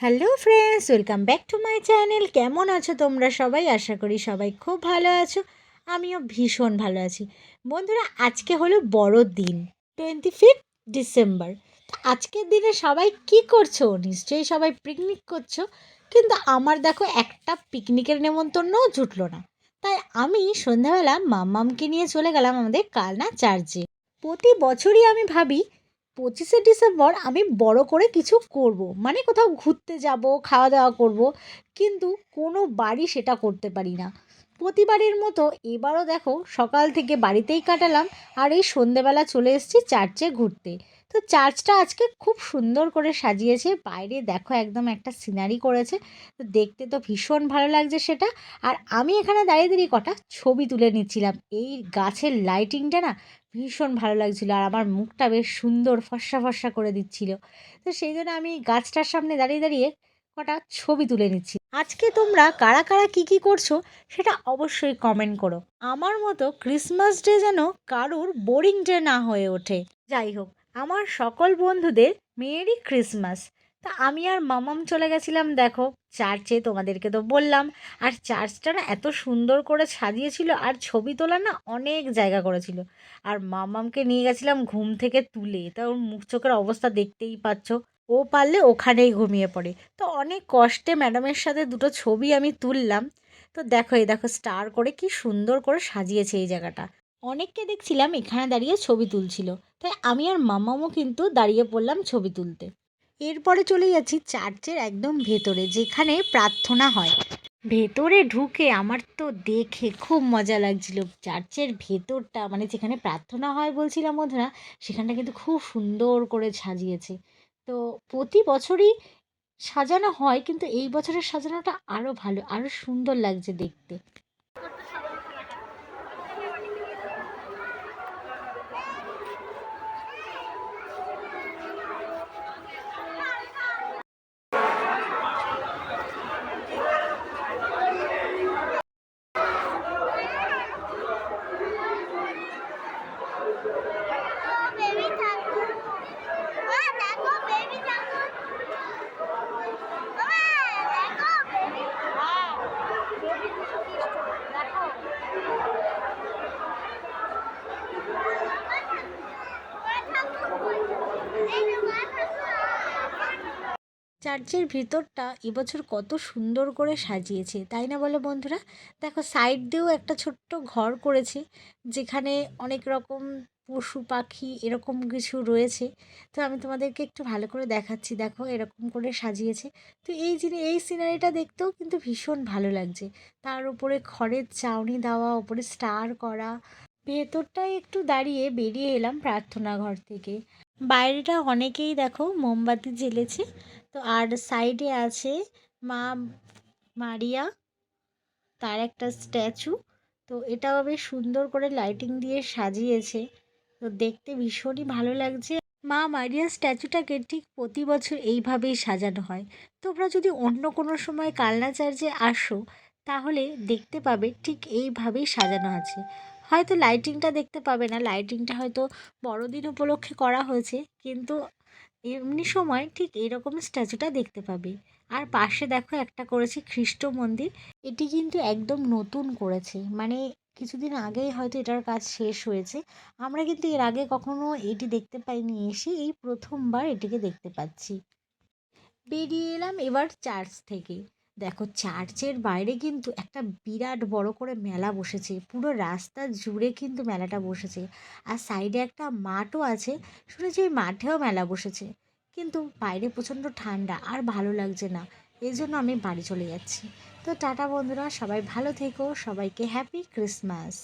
Hello friends welcome back to my channel কেমন আছো তোমরা সবাই? আশা করি সবাই খুব ভালো আছো। আমিও ভীষণ ভালো আছি। বন্ধুরা, আজকে হলো বড় দিন টোয়েন্টি ফিফথ ডিসেম্বর আজকের দিনে সবাই কি করছ? নিশ্চয়ই সবাই পিকনিক করছ। কিন্তু আমার দেখো, একটা পিকনিকের নেমন্তন্নও জুটলো না। তাই আমি সন্ধ্যাবেলা মাম্মামকে নিয়ে চলে গেলাম আমাদের কালনা চার্চে প্রতি বছরই আমি ভাবি পঁচিশে ডিসেম্বর আমি বড় করে কিছু করব। মানে কোথাও ঘুরতে যাব, খাওয়া দাওয়া করব। কিন্তু কোনো বাড়ি সেটা করতে পারি না প্রতিবারের মতো এবারও দেখো সকাল থেকে বাড়িতেই কাটালাম আর এই সন্ধেবেলা চলে এসেছি চার্চে ঘুরতে। তো চার্চটা আজকে খুব সুন্দর করে সাজিয়েছে। বাইরে দেখো একদম একটা সিনারি করেছে। তো দেখতে তো ভীষণ ভালো লাগছে সেটা। আর আমি এখানে দাঁড়িয়ে দাঁড়িয়ে কটা ছবি তুলে নিচ্ছিলাম। এই গাছের লাইটিংটা না ভীষণ ভালো লাগছিল আর আমার মুখটা বেশ সুন্দর ফর্সা ফর্সা করে দিচ্ছিল। তো সেই জন্য আমি গাছটার সামনে দাঁড়িয়ে দাঁড়িয়ে কটা ছবি তুলে নিচ্ছি। আজকে তোমরা কারা কারা কী কী করছ সেটা অবশ্যই কমেন্ট করো। আমার মতো ক্রিসমাস ডে যেন কারুর বোরিং ডে না হয়ে ওঠে। যাই হোক, আমার সকল বন্ধুদের মেরি ক্রিসমাস তা আমি আর মামাম চলে গেছিলাম, দেখো। চার্চে তোমাদেরকে তো বললাম। আর চার্চটা না এত সুন্দর করে সাজিয়েছিল আর ছবি তোলা না অনেক জায়গা করেছিল। আর মামামকে নিয়ে গেছিলাম ঘুম থেকে তুলে। তা ওর মুখ চোখের অবস্থা দেখতেই পাচ্ছ। ও পারলে ওখানেই ঘুমিয়ে পড়ে। তো অনেক কষ্টে ম্যাডামের সাথে দুটো ছবি আমি তুললাম। তো দেখো, এই দেখো স্টার করে কি সুন্দর করে সাজিয়েছে এই জায়গাটা। অনেককে দেখছিলাম এখানে দাঁড়িয়ে ছবি তুলছিল। তাই আমি আর মামামও কিন্তু দাঁড়িয়ে পড়লাম ছবি তুলতে। এরপরে চলে যাচ্ছি চার্চের একদম ভেতরে, যেখানে প্রার্থনা হয়। ভেতরে ঢুকে আমার তো দেখে খুব মজা লাগছিল। চার্চের ভেতরটা মানে যেখানে প্রার্থনা হয় বলছিলাম বন্ধুরা, সেখানটা কিন্তু খুব সুন্দর করে সাজিয়েছে। তো প্রতি বছরই সাজানো হয়, কিন্তু এই বছরের সাজানোটা আরও ভালো আরও সুন্দর লাগছে দেখতে বেবি ঠাকুর মা দেখো বেবি ঠাকুর বাবা দেখো বেবি হ্যাঁ বেবি দেখো চার্চের ভিতরটা এবছর কত সুন্দর করে সাজিয়েছে, তাই না বলো বন্ধুরা? দেখো সাইড দিয়েও একটা ছোট্ট ঘর করেছে, যেখানে অনেক রকম পশু পাখি এরকম কিছু রয়েছে। তো আমি তোমাদেরকে একটু ভালো করে দেখাচ্ছি, দেখো এরকম করে সাজিয়েছে। তো এই জিনিস এই সিনারিটা দেখতেও কিন্তু ভীষণ ভালো লাগছে। তার উপরে খড়ের চাউনি দেওয়া, উপরে স্টার করা। ভেতরটায় একটু দাঁড়িয়ে বেরিয়ে এলাম প্রার্থনা ঘর থেকে। বাইরেটা অনেকেই দেখো মোমবাতি জ্বেলেছে। তো আর সাইডে আছে মা মারিয়া, তার একটা স্ট্যাচু। তো এটাও বেশ সুন্দর করে লাইটিং দিয়ে সাজিয়েছে। তো দেখতে ভীষণই ভালো লাগছে। মা মারিয়া স্ট্যাচুটাকে ঠিক প্রতি বছর এইভাবেই সাজানো হয়। তোমরা যদি অন্য কোনো সময় কালনা চার্চে আসো, তাহলে দেখতে পাবে ঠিক এইভাবেই সাজানো আছে। হয়তো লাইটিংটা দেখতে পাবে না। লাইটিংটা হয়তো বড়দিন উপলক্ষে করা হয়েছে, কিন্তু এমনি সময় ঠিক এরকম স্ট্যাচুটা দেখতে পাবে। আর পাশে দেখো একটা করেছে খ্রিস্ট মন্দির। এটি কিন্তু একদম নতুন করেছে। মানে কিছুদিন আগেই হয়তো এটার কাজ শেষ হয়েছে। আমরা কিন্তু এর আগে কখনো এটি দেখতে পাইনি, এসে এই প্রথমবার এটিকে দেখতে পাচ্ছি। বেরিয়ে এলাম এবার চার্চ থেকে। দেখো চার্চের বাইরে কিন্তু একটা বিরাট বড় করে মেলা বসেছে। পুরো রাস্তা জুড়ে কিন্তু মেলাটা বসেছে। আর সাইডে একটা মাঠও আছে। শুনেছি ওই মাঠেও মেলা বসেছে। কিন্তু বাইরে প্রচণ্ড ঠান্ডা আর ভালো লাগছে না। এই জন্য আমি বাড়ি চলে যাচ্ছি। তো টাটা বন্ধুরা, সবাই ভালো থেকো। সবাইকে হ্যাপি ক্রিসমাস